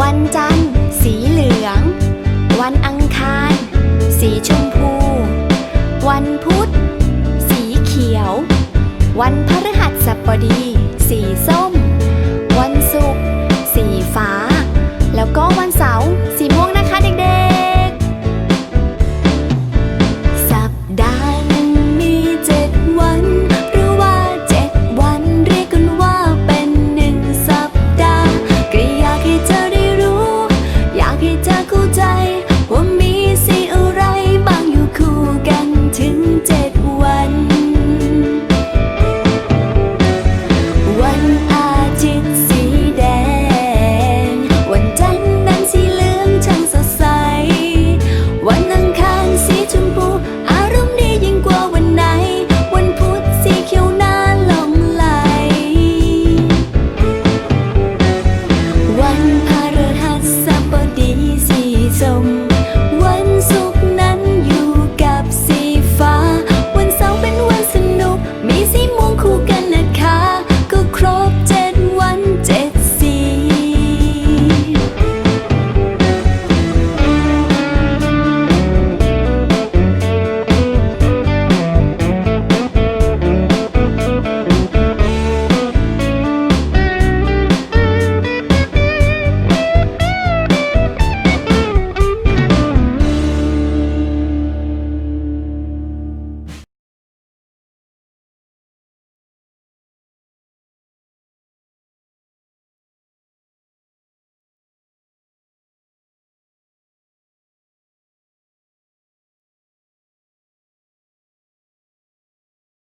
วันจันทร์ สีเหลือง วันอังคาร สีชมพู วันพุธ สีเขียว วันพฤหัสบดี สีส้ม